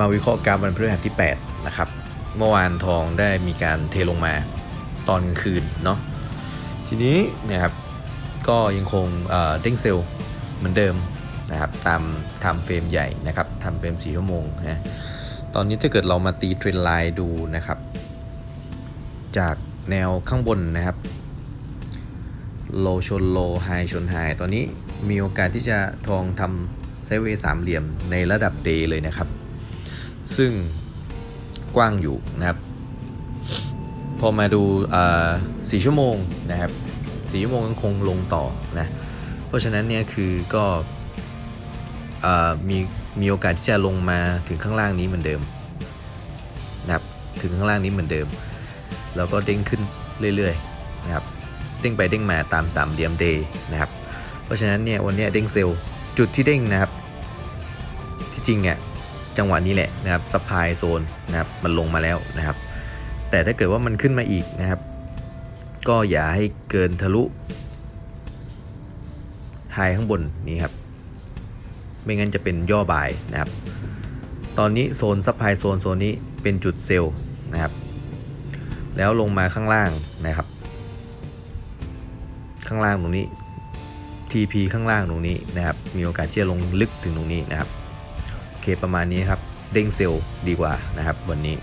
มาวิเคราะห์กาฟวันพฤหัสที่ 8 นะครับ เมื่อวานทองได้มีการเทลงมาตอนกลางคืนเนาะทีนี้นะครับก็ยังคงเด้งเซลล์เหมือนเดิมนะครับตามทำเฟรมใหญ่นะครับทำเฟรม4ชั่วโมงนะตอนนี้ถ้าเกิดเรามาตีเทรนไลน์ดูนะครับ จากแนวข้างบนนะครับโลชนโลไฮชนไฮตอนนี้มีโอกาสที่จะทองทำไซเวย์สามเหลี่ยมในระดับเดย์เลยนะครับ ซึ่งกว้างอยู่นะครับ พอมาดูสี่ชั่วโมงนะครับสี่ชั่วโมงยังคงลงต่อนะ เพราะฉะนั้นเนี่ยคือก็อ่อมีมีโอกาสที่จะลงมาถึงข้างล่างนี้เหมือนเดิมนะครับถึงข้างล่างนี้เหมือนเดิม แล้วก็เด้งขึ้นเรื่อยๆนะครับเด้งไปเด้งมาตามสามเหลี่ยมเดย์นะครับ เพราะฉะนั้นเนี่ยวันนี้เด้งเซลล์จุดที่เด้งนะครับ ที่จริงเนี่ย จังหวะนี้แหละนะครับสปายโซนนะครับมันลงมาแล้วนะครับ แต่ถ้าเกิดว่ามันขึ้นมาอีกนะครับ ก็อย่าให้เกินทะลุไฮข้างบนนี้ครับ ไม่งั้นจะเป็นย่อบายนะครับ ตอนนี้โซนซัพพลายโซนโซนนี้เป็นจุดเซลล์นะครับ แล้วลงมาข้างล่างนะครับ ข้างล่างตรงนี้ TP ข้างล่างตรงนี้นะครับ มีโอกาสที่จะลงลึกถึงตรงนี้นะครับ โอเคประมาณนี้ครับ เด้งเซลล์ดีกว่านะครับวันนี้